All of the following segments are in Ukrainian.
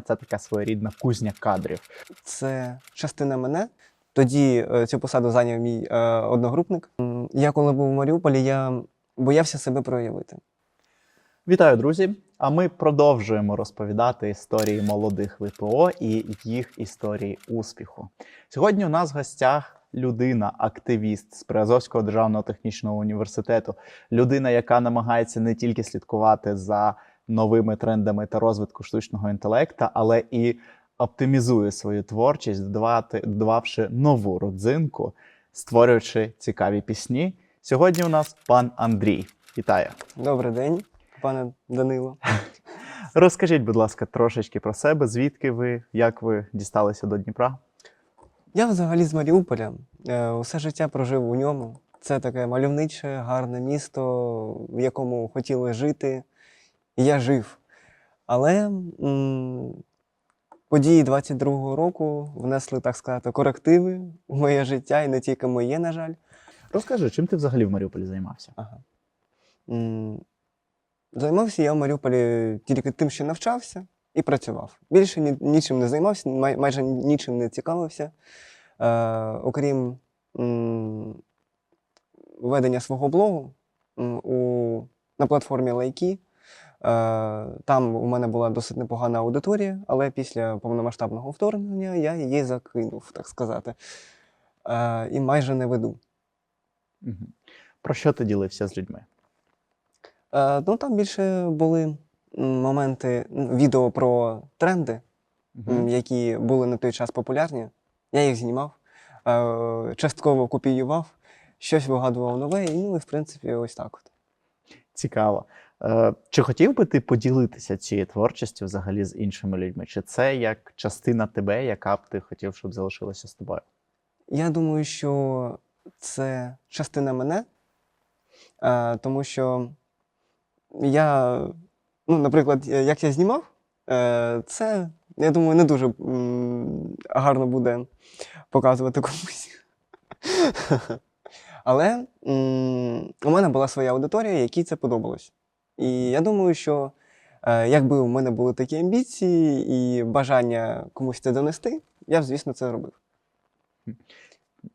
Це така своєрідна кузня кадрів. Це частина мене. Тоді е, цю посаду зайняв мій е, одногрупник. Я коли був в Маріуполі, я боявся себе проявити. Вітаю, друзі! А ми продовжуємо розповідати історії молодих ВПО і їх історії успіху. Сьогодні у нас в гостях людина, активіст з Приазовського державного технічного університету, людина, яка намагається не тільки слідкувати за новими трендами та розвитку штучного інтелекта, але і оптимізує свою творчість, додавати, додавши нову родзинку, створюючи цікаві пісні. Сьогодні у нас пан Андрій. Вітаю! Добрий день, пане Данило. Розкажіть, будь ласка, трошечки про себе, звідки ви, як ви дісталися до Дніпра? Я взагалі з Маріуполя. Е, Усе життя прожив у ньому. Це таке мальовниче, гарне місто, в якому хотіли жити. І я жив. Але м, події 22-го року внесли, так сказати, корективи в моє життя, і не тільки моє, на жаль. Розкажи, чим ти взагалі в Маріуполі займався? Ага. М, Займався я в Маріуполі тільки тим, що навчався і працював. Більше ні, нічим не займався, май, майже нічим не цікавився. Е, окрім м, ведення свого блогу м, у, на платформі Лайки. Е, там у мене була досить непогана аудиторія, але після повномасштабного вторгнення я її закинув, так сказати. Е, і майже не веду. Про що ти ділився з людьми? Е, ну, там більше були моменти відео про тренди, які були на той час популярні. Я їх знімав, частково копіював, щось вигадував нове, і ну і в принципі ось так. От. Цікаво. Е, чи хотів би ти поділитися цією творчістю взагалі з іншими людьми? Чи це як частина тебе, яка б ти хотів, щоб залишилася з тобою? Я думаю, що це частина мене, е, тому що я, ну, наприклад, як я знімав, е, це, я думаю, не дуже гарно буде показувати комусь. Але у мене була своя аудиторія, якій це подобалось. І я думаю, що е, якби у мене були такі амбіції і бажання комусь це донести, я б, звісно, це робив.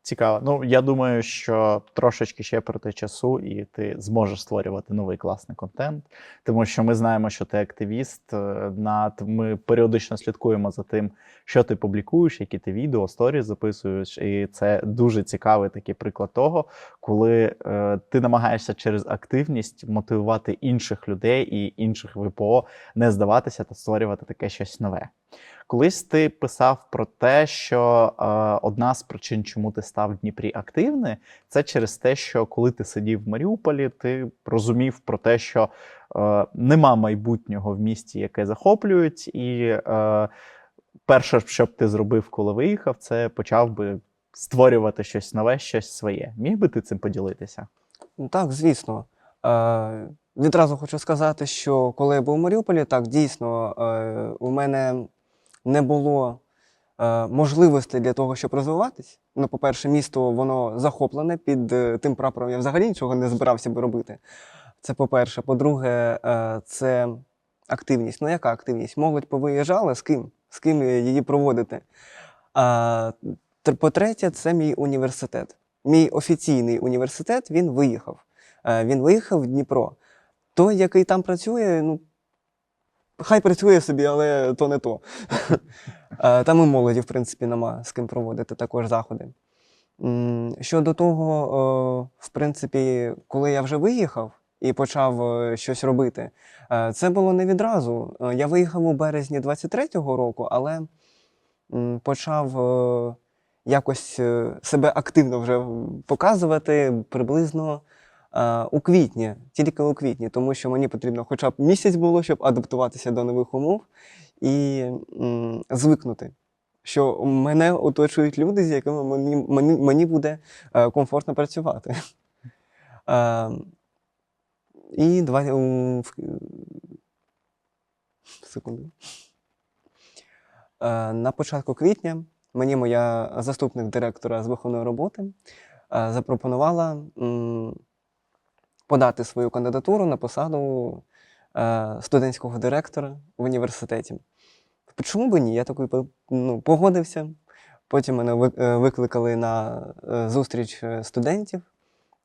Цікаво. Ну, я думаю, що трошечки ще проти часу, і ти зможеш створювати новий класний контент, тому що ми знаємо, що ти активіст. е, Над ми періодично слідкуємо за тим, що ти публікуєш, які ти відео, сторі записуєш. І це дуже цікавий такий приклад того, коли е, ти намагаєшся через активність мотивувати інших людей і інших ВПО не здаватися та створювати таке щось нове. Колись ти писав про те, що е, одна з причин, чому ти став в Дніпрі активний, це через те, що коли ти сидів в Маріуполі, ти розумів про те, що е, нема майбутнього в місті, яке захоплюють, і е, перше, що б ти зробив, коли виїхав, це почав би створювати щось нове, щось своє. Міг би ти цим поділитися? Ну, Так, звісно. Е, відразу хочу сказати, що коли я був у Маріуполі, так дійсно е, у мене не було е, можливостей для того, щоб розвиватись. Ну, по-перше, місто воно захоплене під е, тим прапором. Я взагалі нічого не збирався би робити. Це по-перше. По-друге, е, це активність. Ну, яка активність? Молодь повиїжджала, з ким? З ким її проводити? По-третє, це мій університет. Мій офіційний університет він виїхав. Він виїхав в Дніпро. Той, який там працює, ну, хай працює собі, але то не то. Е, Там і молоді, в принципі, нема з ким проводити також заходи. Щодо того, е, в принципі, коли я вже виїхав і почав е, щось робити, це було не відразу. Я виїхав у березні 23-го року, але почав якось себе активно вже показувати приблизно у квітні, тільки у квітні, тому що мені потрібно хоча б місяць було, щоб адаптуватися до нових умов і м, звикнути. Що мене оточують люди, з якими мені, мені, мені буде е, комфортно працювати. Е, і два, секунду. Е, на початку квітня мені моя заступник директора з виховної роботи е, запропонувала подати свою кандидатуру на посаду е, студентського директора в університеті. чому би ні? Я такий ну, погодився. Потім мене е, викликали на е, зустріч студентів,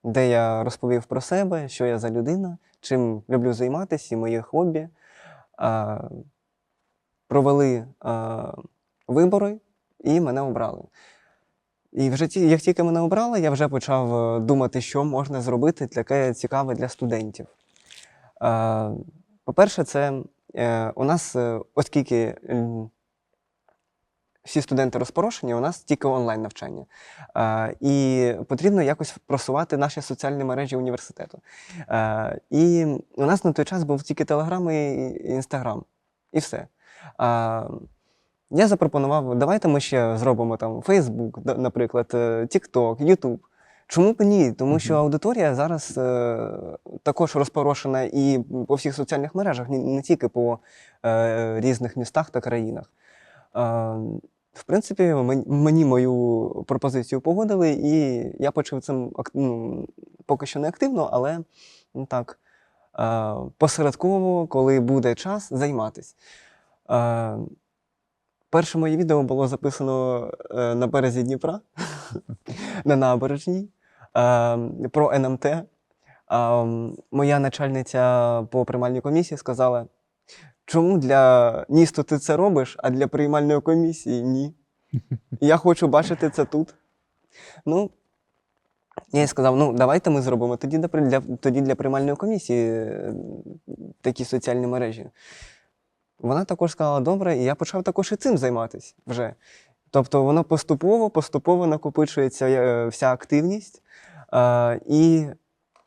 де я розповів про себе, що я за людина, чим люблю займатися, і моє хобі. Провели вибори і мене обрали. І вже ті, як тільки мене обрали, я вже почав е, думати, що можна зробити таке цікаве для студентів. Е, По-перше, це е, у нас, оскільки всі студенти розпорошені, у нас тільки онлайн навчання. І потрібно якось просувати наші соціальні мережі університету. І у нас на той час був тільки Телеграм і Інстаграм. І все. Я запропонував, давайте ми ще зробимо там Facebook, наприклад, е, TikTok, YouTube. Чому б ні? Тому що аудиторія зараз е, також розпорошена і по всіх соціальних мережах, не, тільки по е, різних містах та країнах. Е, в принципі, мені мою пропозицію погодили, і я почав цим ну, поки що не активно, але ну, так, е, посередково, коли буде час, займатись. Е, Перше моє відео було записано е, на березі Дніпра, на набережній, е, про НМТ. Е, моя начальниця по приймальній комісії сказала: чому для НІСТу ти це робиш, а для приймальної комісії ні. Я хочу бачити це тут. Ну, я їй сказав: ну, давайте ми зробимо тоді для, тоді для приймальної комісії такі соціальні мережі. Вона також сказала, добре, і я почав також і цим займатися вже. Тобто воно поступово, поступово накопичується е, вся активність. Е, і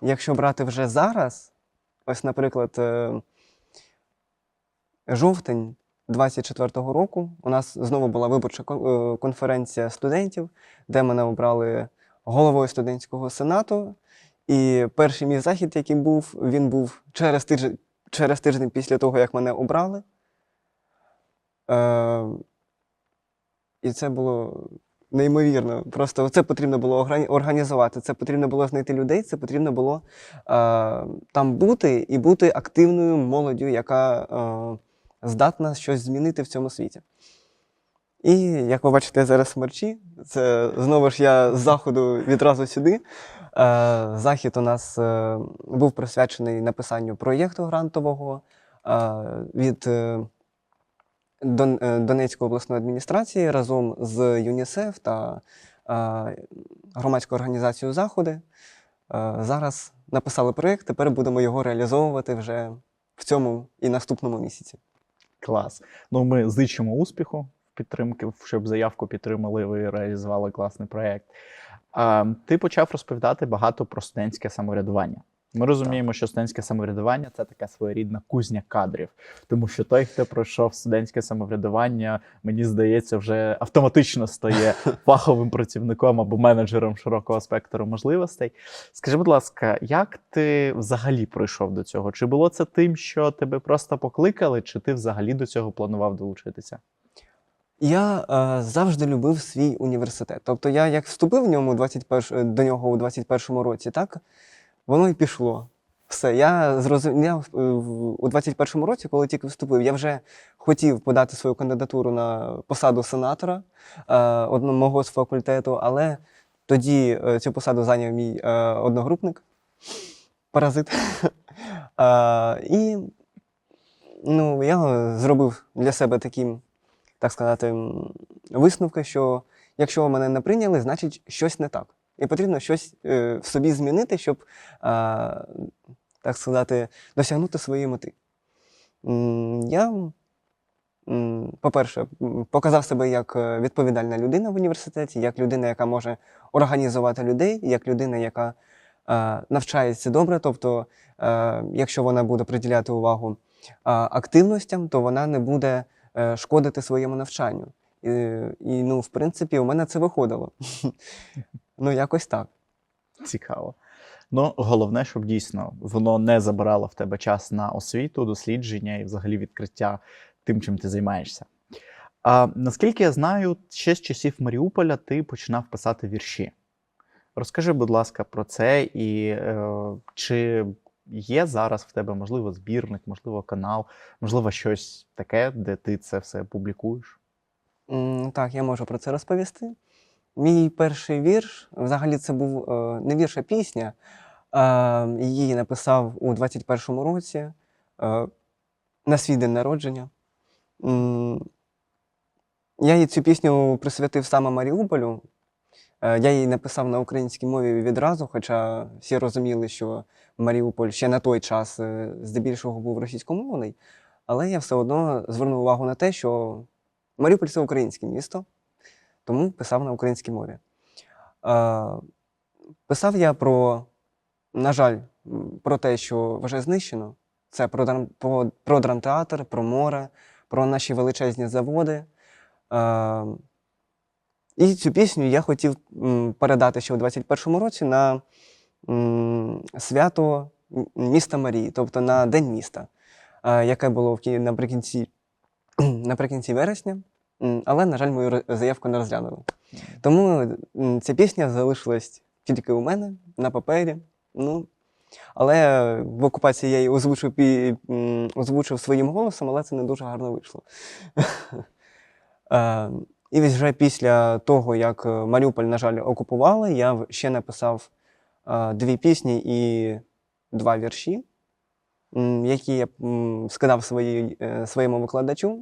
якщо брати вже зараз, ось, наприклад, е, жовтень 24-го року, у нас знову була виборча конференція студентів, де мене обрали головою студентського сенату. І перший мій захід, який був, він був через тиждень, через тиждень після того, як мене обрали. Е, і це було неймовірно. Просто це потрібно було організувати, це потрібно було знайти людей, це потрібно було е, там бути і бути активною молоддю, яка е, здатна щось змінити в цьому світі. І як ви бачите, я зараз в мерчі. Це знову ж я з заходу відразу сюди. Захід у нас був присвячений написанню проєкту грантового від Донецької обласної адміністрації разом з ЮНІСЕФ та е, громадською організацією Заходи. Е, зараз написали проєкт, тепер будемо його реалізовувати вже в цьому і наступному місяці. Клас. Ну, ми зичимо успіху в підтримки, щоб заявку підтримали, ви реалізували класний проєкт. Ти почав розповідати багато про студентське самоврядування. Ми розуміємо, що студентське самоврядування це така своєрідна кузня кадрів, тому що той, хто пройшов студентське самоврядування, мені здається, вже автоматично стає фаховим працівником або менеджером широкого спектру можливостей. Скажи, будь ласка, як ти взагалі прийшов до цього? Чи було це тим, що тебе просто покликали, чи ти взагалі до цього планував долучитися? Я е, завжди любив свій університет. Тобто я як вступив в ньому 21, до нього у 21-му році, так воно і пішло. Все, я зрозумів в- у 21-му році, коли тільки вступив, я вже хотів подати свою кандидатуру на посаду сенатора е, одного мого з факультету, але тоді е, цю посаду зайняв мій е, одногрупник, паразит. Е, і ну, я зробив для себе таким так сказати, висновки, що якщо мене не прийняли, значить щось не так. І потрібно щось е, в собі змінити, щоб, е, так сказати, досягнути своєї мети. Я, по-перше, показав себе як е, відповідальна людина в університеті, як людина, яка може організувати людей, як людина, яка е, навчається добре. Тобто, е, якщо вона буде приділяти увагу е, активностям, то вона не буде е, шкодити своєму навчанню. І, і ну, в принципі, у мене це виходило. Ну, якось так. Цікаво. Ну, головне, щоб дійсно воно не забирало в тебе час на освіту, дослідження і взагалі відкриття тим, чим ти займаєшся. А, наскільки я знаю, ще з часів Маріуполя ти починав писати вірші. Розкажи, будь ласка, про це і е, чи є зараз в тебе, можливо, збірник, можливо, канал, можливо, щось таке, де ти це все публікуєш? Так, я можу про це розповісти. Мій перший вірш, взагалі, це був е, не вірш, а пісня. Е, Її написав у 21-му році е, на свій день народження. Я їй цю пісню присвятив саме Маріуполю. Я її написав на українській мові відразу, хоча всі розуміли, що Маріуполь ще на той час здебільшого був російськомовний. Але я все одно звернув увагу на те, що Маріуполь це українське місто, тому писав на українській мові. Писав я про, на жаль, про те, що вже знищено. Це про, про, про драмтеатр, про море, про наші величезні заводи. Е, і цю пісню я хотів передати ще у 21-му році на свято міста Марії, тобто на День міста, яке було наприкінці, наприкінці вересня. Але, на жаль, мою заявку не розглянули. Тому ця пісня залишилась тільки у мене на папері. Ну, але в окупації я її озвучив, озвучив своїм голосом, але це не дуже гарно вийшло. Е, І вже після того, як Маріуполь, на жаль, окупували, я ще написав е, дві пісні і два вірші, які я скидав е, своєму викладачу.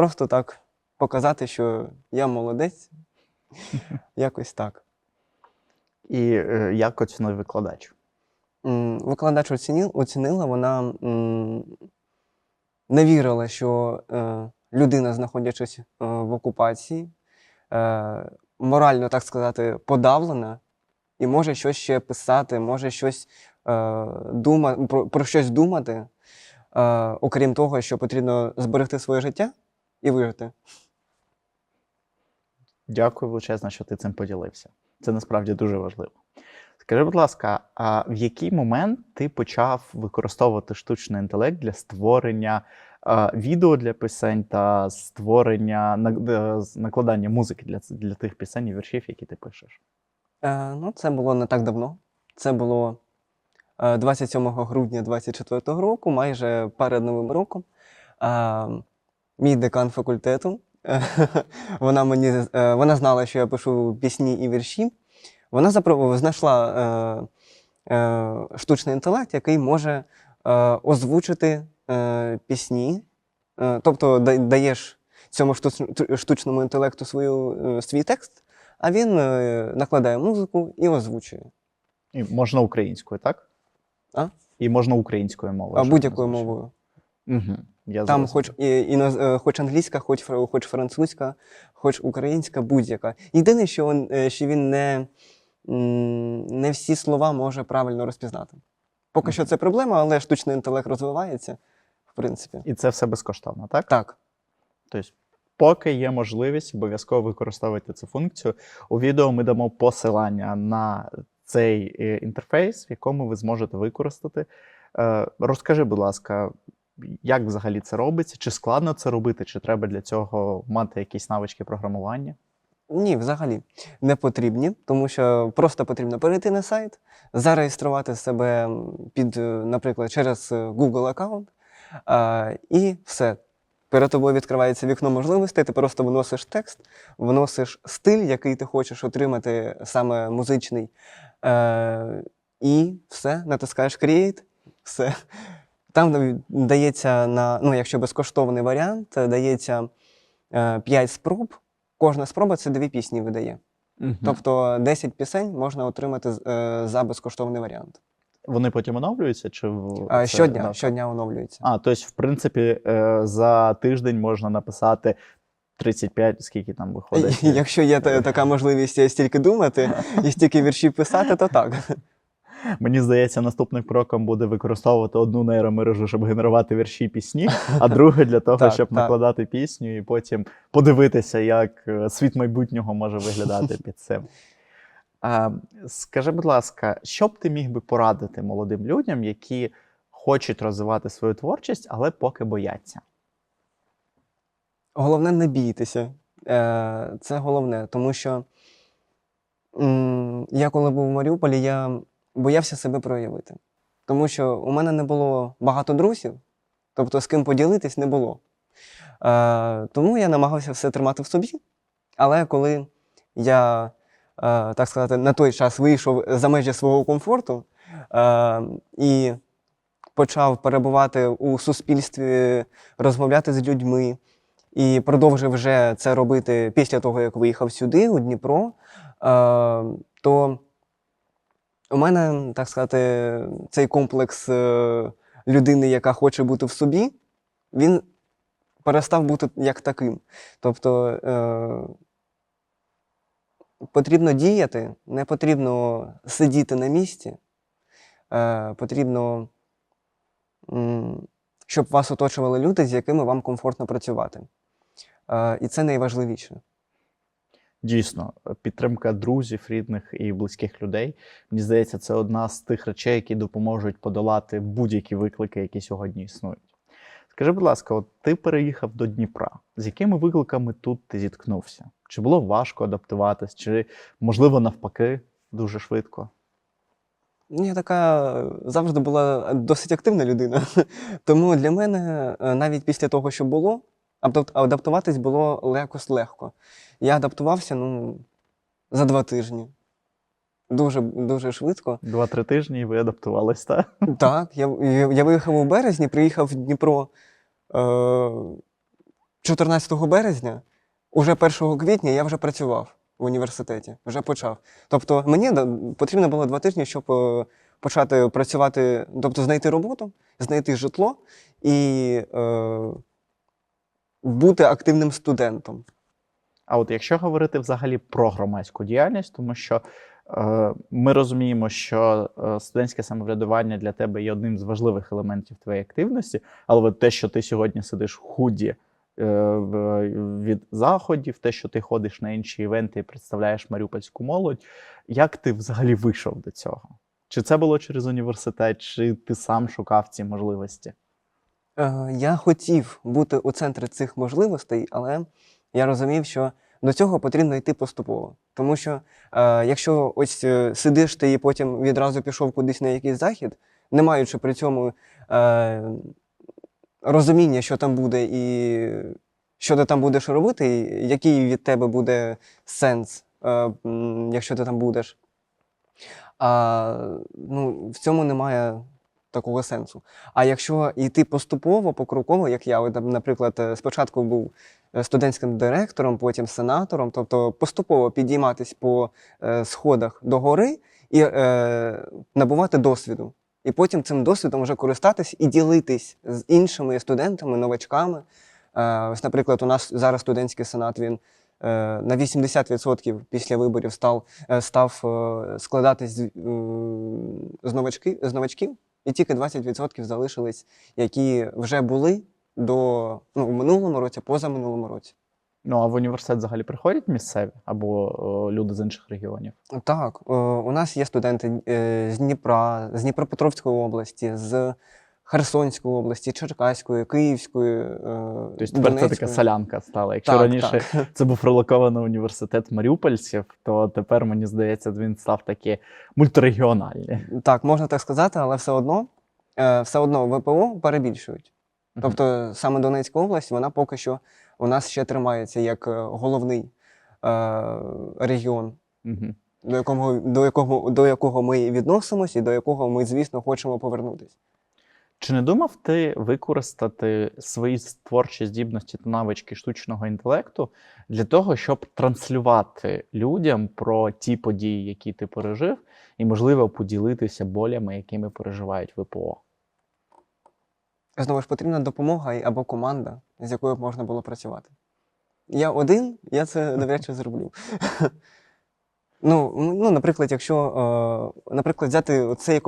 Просто так показати, що я молодець. Якось так. І е, як оцінив викладач? Викладач оцінив, оцінила, вона не вірила, що е, людина, знаходячись е, в окупації, морально, так сказати, подавлена, і може щось ще писати, може щось дума, про, щось думати, окрім того, що потрібно зберегти своє життя і вижити. Дякую величезно, що ти цим поділився. Це насправді дуже важливо. Скажи, будь ласка, а в який момент ти почав використовувати штучний інтелект для створення е, відео для пісень та створення е, накладання музики для, для тих пісень і віршів, які ти пишеш? Е, ну, це було не так давно. Це було е, 27 грудня 2024 року, майже перед Новим роком. Е, мій декан факультету. вона мені е, вона знала, що я пишу пісні і вірші. Вона знайшла е, е, штучний інтелект, який може е, озвучити е, пісні. Е, тобто даєш цьому штучному інтелекту свою, е, свій текст, а він е, накладає музику і озвучує. І можна українською, так? А? І можна українською мовою. А будь-якою мовою. Угу. Я Там зрозумів. хоч, і, іноз- е, хоч англійська, хоч, хоч французька, хоч українська, будь-яка. Єдине, що, він- е, що він не, не всі слова може правильно розпізнати. Поки що це проблема, але штучний інтелект розвивається, в принципі. І це все безкоштовно, так? Так. Тобто, поки є можливість, обов'язково використовуйте цю функцію. У відео ми дамо посилання на цей е, інтерфейс, в якому ви зможете використати. Розкажи, будь ласка, як взагалі це робиться? Чи складно це робити, чи треба для цього мати якісь навички програмування? Ні, взагалі не потрібні, тому що просто потрібно перейти на сайт, зареєструвати себе під, е, наприклад, через е, Google аккаунт, і все. Перед тобою відкривається вікно можливостей, ти просто вносиш текст, вносиш стиль, який ти хочеш отримати, саме музичний, е, і все, натискаєш Create, все. Там дається на, ну, якщо безкоштовний варіант, е, дається 5 спроб. Кожна спроба це дві пісні видає. Тобто 10 пісень можна отримати е, за безкоштовний варіант. Вони потім оновлюються? Чи це- щодня, да, щодня оновлюється. А, тобто, в принципі, е, за тиждень можна написати 35, скільки там виходить. Якщо є та- така можливість стільки думати і стільки віршів писати, то так. Мені здається, наступним кроком буде використовувати одну нейромережу, щоб генерувати вірші і пісні, а другу для того, Так, щоб так. накладати пісню і потім подивитися, як е, світ майбутнього може виглядати під цим. А, скажи, будь ласка, що б ти міг би порадити молодим людям, які хочуть розвивати свою творчість, але поки бояться? Головне не бійтеся. Е, Це головне, тому що я коли був в Маріуполі, я боявся себе проявити. Тому що у мене не було багато друзів, тобто з ким поділитись не було. Е, тому я намагався все тримати в собі. Але коли я, е, так сказати, на той час вийшов за межі свого комфорту е, і почав перебувати у суспільстві, розмовляти з людьми, і продовжив вже це робити після того, як виїхав сюди, у Дніпро, е, то у мене, так сказати, цей комплекс е, людини, яка хоче бути в собі, він перестав бути як таким. Тобто е, потрібно діяти, не потрібно сидіти на місці, е, потрібно, щоб вас оточували люди, з якими вам комфортно працювати. Е, і це найважливіше. Дійсно, підтримка друзів, рідних і близьких людей. Мені здається, це одна з тих речей, які допоможуть подолати будь-які виклики, які сьогодні існують. Скажи, будь ласка, от ти переїхав до Дніпра. З якими викликами тут ти зіткнувся? Чи було важко адаптуватись, чи, можливо, навпаки, дуже швидко? Ну, Я така завжди була досить активна людина. Тому для мене, е, навіть після того, що було, адаптуватись було якось легко. Я адаптувався ну, за два тижні. Дуже, дуже швидко. Два-три тижні і ви адаптувались, так? Так, я, я, виїхав у березні, приїхав в Дніпро е, 14 березня, уже 1 квітня я вже працював в університеті, вже почав. Тобто мені потрібно було два тижні, щоб е, почати працювати, тобто знайти роботу, знайти житло і е, бути активним студентом. А от якщо говорити взагалі про громадську діяльність, тому що е, ми розуміємо, що е, студентське самоврядування для тебе є одним з важливих елементів твоєї активності, але те, що ти сьогодні сидиш в худі е, від заходів, те, що ти ходиш на інші івенти і представляєш маріупольську молодь, як ти взагалі вийшов до цього? Чи це було через університет, чи ти сам шукав ці можливості? Е, Я хотів бути у центрі цих можливостей, але я розумів, що до цього потрібно йти поступово. Тому що е, якщо ось е, сидиш ти і потім відразу пішов кудись на якийсь захід, не маючи при цьому розуміння, що там буде, і що ти там будеш робити, і який від тебе буде сенс, якщо ти там будеш. А, ну, в цьому немає такого сенсу. А якщо йти поступово, покроково, як я, наприклад, е, спочатку був е, студентським директором, потім сенатором, тобто поступово підійматись по е, сходах до гори і е, набувати досвіду. І потім цим досвідом вже користатись і ділитись з іншими студентами, новачками. Е, ось, наприклад, у нас зараз студентський сенат він е, на 80% після виборів став, став складатись з, з, новачки, з новачків, і тільки 20% залишились, які вже були до ну, у минулому році, позаминулому році. Ну а в університет взагалі приходять місцеві або о, люди з інших регіонів? Так, о, у нас є студенти е, з Дніпра, з Дніпропетровської області, з Херсонської області, Черкаської, Київської, е, Тобто тепер це така солянка стала. Якщо Так, раніше так. це був релокований університет маріупольців, то тепер мені здається, він став такий мультирегіональний. Так, можна так сказати, але все одно, е, все одно ВПО перебільшують. Тобто саме Донецька область, вона поки що у нас ще тримається як е, головний е, регіон, до якого, до, якого, до якого ми відносимося і до якого ми, звісно, хочемо повернутися. Чи не думав ти використати свої творчі здібності та навички штучного інтелекту для того, щоб транслювати людям про ті події, які ти пережив, і, можливо, поділитися болями, якими переживають ВПО? Знову ж потрібна допомога або команда, з якою можна було працювати. Я один, я це навряд чи зроблю. Ну, ну, наприклад, якщо, е, наприклад, взяти цей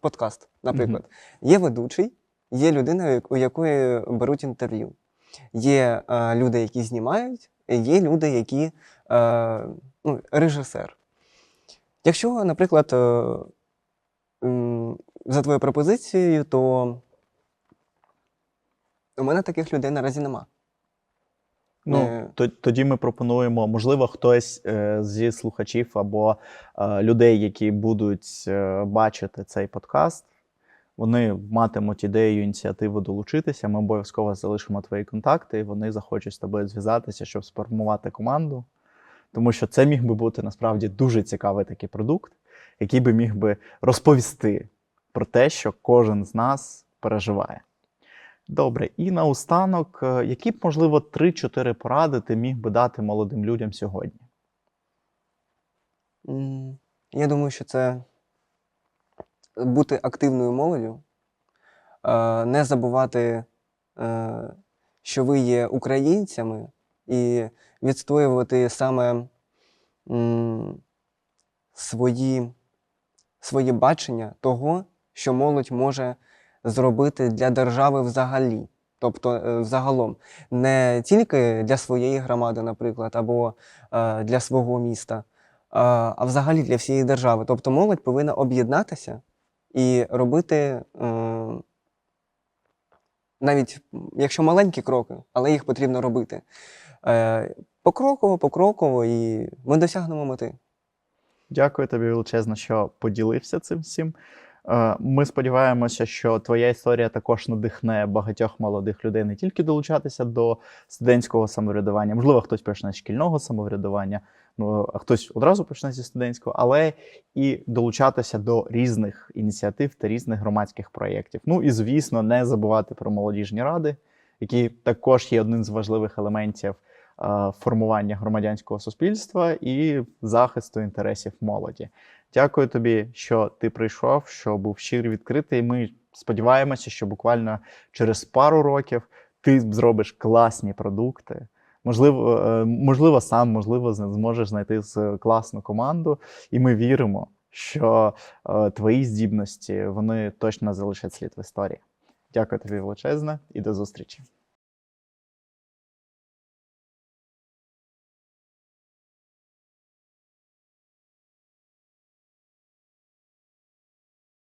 подкаст, наприклад, є ведучий, є людина, у якої беруть інтерв'ю. Є е, люди, які знімають, є люди, які е, ну, режисер. Якщо, наприклад, е, м, за твоєю пропозицією, то у мене таких людей наразі нема. Ну, Е. тоді ми пропонуємо, можливо, хтось е, зі слухачів або е, людей, які будуть е, бачити цей подкаст, вони матимуть ідею, ініціативу долучитися. Ми обов'язково залишимо твої контакти, і вони захочуть з тобою зв'язатися, щоб сформувати команду. Тому що це міг би бути насправді дуже цікавий такий продукт, який би міг би розповісти про те, що кожен з нас переживає. Добре, і наостанок, е, які б, можливо, 3-4 поради ти міг би дати молодим людям сьогодні? Я думаю, що це бути активною молоддю, е, не забувати, е, що ви є українцями, і відстоювати саме м, свої бачення того, що молодь може зробити для держави взагалі. Тобто, е, взагалом, не тільки для своєї громади, наприклад, або е, для свого міста, а а взагалі для всієї держави. Тобто молодь повинна об'єднатися і робити е, навіть якщо маленькі кроки, але їх потрібно робити. Е, покроково, покроково, і ми досягнемо мети. Дякую тобі величезно, що поділився цим всім. Е, Ми сподіваємося, що твоя історія також надихне багатьох молодих людей не тільки долучатися до студентського самоврядування, можливо, хтось почне з шкільного самоврядування, ну а хтось одразу почне зі студентського, але і долучатися до різних ініціатив та різних громадських проєктів. Ну і звісно, не забувати про молодіжні ради, які також є одним з важливих елементів е, формування громадянського суспільства і захисту інтересів молоді. Дякую тобі, що ти прийшов, що був щирий відкритий. Ми сподіваємося, що буквально через пару років ти зробиш класні продукти. Можливо, е, можливо, сам, можливо, зможеш знайти класну команду, і ми віримо, що е, твої здібності вони точно залишать слід в історії. Дякую тобі величезне і до зустрічі.